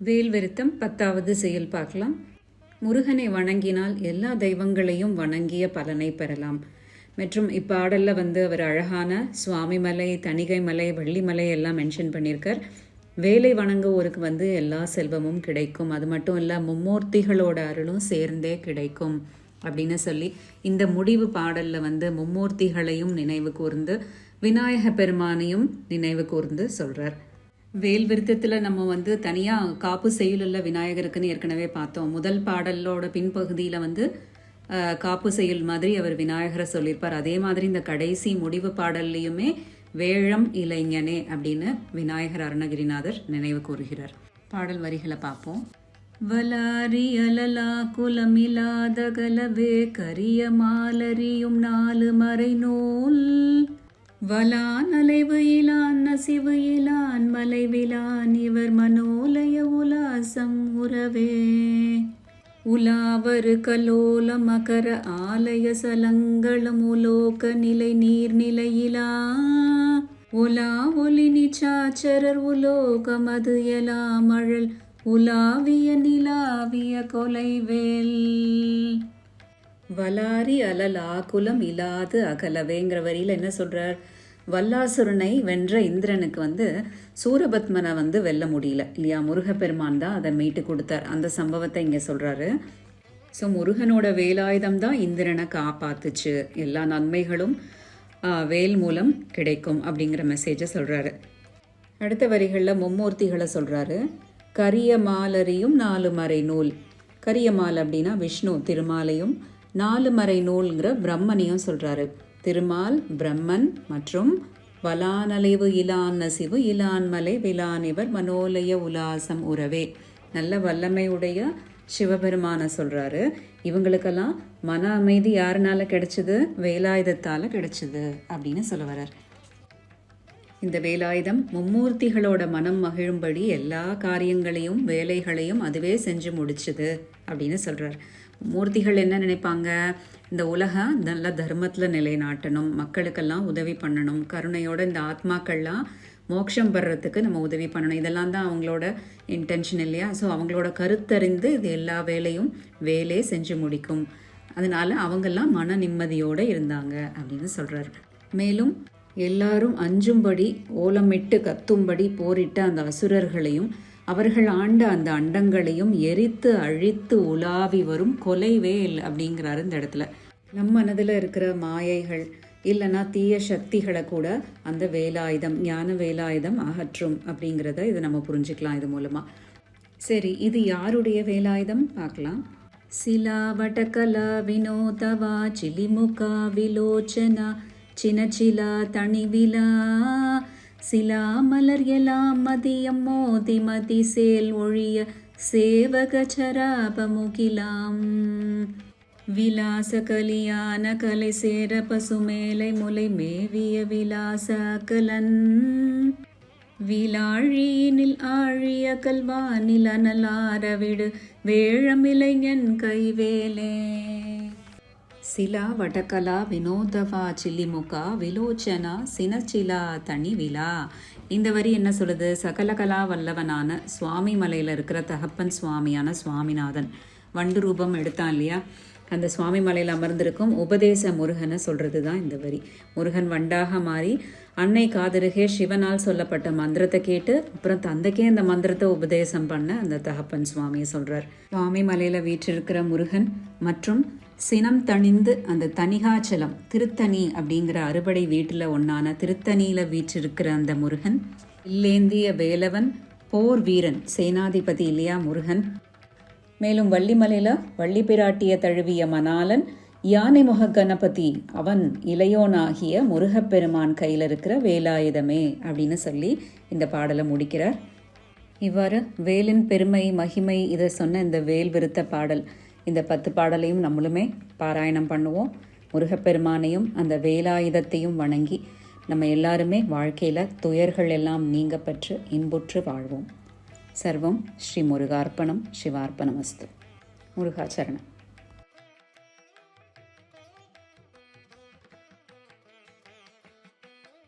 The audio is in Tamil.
வேல்விருத்தம் பத்தாவது செயல் பார்க்கலாம். முருகனை வணங்கினால் எல்லா தெய்வங்களையும் வணங்கிய பலனை பெறலாம். மற்றும் இப்பாடலில் வந்து அவர் அழகான சுவாமிமலை தணிகைமலை வள்ளிமலை எல்லாம் மென்ஷன் பண்ணியிருக்கார். வேலை வணங்குவோருக்கு வந்து எல்லா செல்வமும் கிடைக்கும். அது மட்டும் இல்லை மும்மூர்த்திகளோட அருளும் சேர்ந்தே கிடைக்கும் அப்படின்னு சொல்லி இந்த முடிவு பாடலில் வந்து மும்மூர்த்திகளையும் நினைவு கூர்ந்து விநாயக பெருமானையும் நினைவு கூர்ந்து சொல்கிறார் வேல் விருத்தத்தில் நம்ம வந்து தனியாக காப்பு செயலுள்ள விநாயகருக்குன்னு ஏற்கனவே பார்த்தோம். முதல் பாடலோட பின்பகுதியில் வந்து காப்பு செயல் மாதிரி அவர் விநாயகரை சொல்லியிருப்பார். அதே மாதிரி இந்த கடைசி முடிவு பாடல்லையுமே வேழம் இளைஞனே அப்படின்னு விநாயகர் அருணகிரிநாதர் நினைவு கூறுகிறார். பாடல் வரிகளை பார்ப்போம். வலாரி அலலா குலமிலாத கலவே கரிய மாலரியும் நாலு மறை நூல். வலான் அலைவு இலான் நசிவு இலான் மலைவிலான் இவர் மனோலய உலாசம் உறவே. உலாவரு கலோல மகர ஆலய சலங்களும் உலோக நிலை நீர்நிலையிலா உலா ஒலி நிச்சாச்சரர் உலோகம் அது எலாம் அழல் உலாவிய நிலாவிய கொலைவேல். வலாரி அலல் ஆகுலம் இலாது அகலவேங்கிற வரியில் என்ன சொல்கிறார் வல்லாசுரனை வென்ற இந்திரனுக்கு வந்து சூரபத்மனை வந்து வெல்ல முடியல. இல்லையா? முருகப்பெருமான் தான் அதை மீட்டு கொடுத்தார். அந்த சம்பவத்தை இங்கே சொல்கிறாரு ஸோ முருகனோட வேலாயுதம் தான் இந்திரனை காப்பாத்துச்சு. எல்லா நன்மைகளும் வேல் மூலம் கிடைக்கும் அப்படிங்கிற மெசேஜை சொல்கிறாரு அடுத்த வரிகளில் மும்மூர்த்திகளை சொல்கிறாரு கரிய மாலரியும் நாலு மறை நூல். கரியமால் அப்படின்னா விஷ்ணு திருமாலையும். நாலு மறை நூல்ங்கிற பிரம்மனையும் சொல்கிறாரு திருமால் பிரம்மன் மற்றும் வலானலைவு இலான் நசிவு இலான் மலை விலானிவர் மனோலய உலாசம் உறவே. நல்ல வல்லமையுடைய சிவபெருமானை சொல்கிறாரு இவங்களுக்கெல்லாம் மன அமைதி யாருனால கிடைச்சது? வேலாயுதத்தால் கிடைச்சது அப்படின்னு சொல்ல வர்றார். இந்த வேலாயுதம் மும்மூர்த்திகளோட மனம் மகிழும்படி எல்லா காரியங்களையும் வேலைகளையும் அதுவே செஞ்சு முடிச்சுது அப்படின்னு சொல்கிறார் மூர்த்திகள் என்ன நினைப்பாங்க? இந்த உலகம் நல்ல தர்மத்தில் நிலைநாட்டணும் மக்களுக்கெல்லாம் உதவி பண்ணணும் கருணையோட இந்த ஆத்மாக்கள்லாம் மோட்சம் பெறறதுக்கு நம்ம உதவி பண்ணணும். இதெல்லாம் தான் அவங்களோட இன்டென்ஷன் இல்லையா? ஸோ அவங்களோட கருத்தறிந்து இது எல்லா வேலையும் வேலே செஞ்சு முடிக்கும். அதனால அவங்கெல்லாம் மன நிம்மதியோடு இருந்தாங்க அப்படின்னு சொல்கிறார் மேலும் எல்லாரும் அஞ்சும்படி ஓலமிட்டு கத்தும்படி போரிட்ட அந்த அசுரர்களையும் அவர்கள் ஆண்ட அந்த அண்டங்களையும் எரித்து அழித்து உலாவி வரும் கொலைவேல் அப்படிங்கிறாரு இந்த இடத்துல. நம்ம மனதில் இருக்கிற மாயைகள் இல்லைனா தீய சக்திகளை கூட அந்த வேலாயுதம் ஞான வேலாயுதம் அகற்றும் அப்படிங்கிறத இதை நம்ம புரிஞ்சுக்கலாம் இது மூலமாக சரி இது யாருடைய வேலாயுதம்? பார்க்கலாம். சிலா வடகலா வினோதவா சிலிமுகா விலோச்சனா சினச்சிலா தனிவிலா சிலா மலர் எலாம் மதியம் மோதி மதி சேல் ஒழிய சேவக சராபமுகிலாம் விலாச கலியான கலை சேர பசுமேலை முலை மேவிய விலாச கலன் விலாழியினில் ஆழிய கல்வானில் அனலாரவிடு வேழமிளைஞன் கைவேலே. சிலா வடகலா வினோதவா சில்லிமுகா விலோச்சனா சினச்சிலா தனி விலா இந்த வரி என்ன சொல்லுது? சகலகலா வல்லவனான சுவாமி மலையில் இருக்கிற தகப்பன் சுவாமியான சுவாமிநாதன். வண்டு ரூபம் எடுத்தான் இல்லையா? அந்த சுவாமி மலையில் அமர்ந்திருக்கும் உபதேச முருகனை சொல்கிறது தான் இந்த வரி. முருகன் வண்டாக மாறி அன்னை காதருகே சிவனால் சொல்லப்பட்ட மந்திரத்தை கேட்டு அப்புறம் தந்தைக்கே அந்த மந்திரத்தை உபதேசம் பண்ண அந்த தகப்பன் சுவாமியை சொல்கிறார் சுவாமி மலையில் வீற்றிருக்கிற முருகன் மற்றும் சினம் தணிந்து அந்த தனிகாச்சலம் திருத்தணி அப்படிங்கிற அறுபடை வீட்டில் ஒன்றான திருத்தணியில் வீற்றிருக்கிற அந்த முருகன் இல்லேந்திய வேலவன் போர் வீரன் சேனாதிபதி இல்லையா முருகன். மேலும் வள்ளிமலையில் வள்ளி பிராட்டிய தழுவிய மணாலன் யானை முக கணபதி அவன் இளையோனாகிய முருகப்பெருமான் கையில் இருக்கிற வேலாயுதமே அப்படின்னு சொல்லி இந்த பாடலை முடிக்கிறார். இவ்வாறு வேலின் பெருமை மகிமை இதை சொன்ன இந்த வேல் விருத்த பாடல். இந்த பத்து பாடலையும் நம்மளுமே பாராயணம் பண்ணுவோம். முருகப்பெருமானையும் அந்த வேலாயுதத்தையும் வணங்கி நம்ம எல்லாருமே வாழ்க்கையில் துயர்கள் எல்லாம் நீங்க பெற்று இன்புற்று வாழ்வோம். சர்வம் ஸ்ரீ முருகார்ப்பணம் சிவார்ப்பணமஸ்து. முருகாச்சரணம்.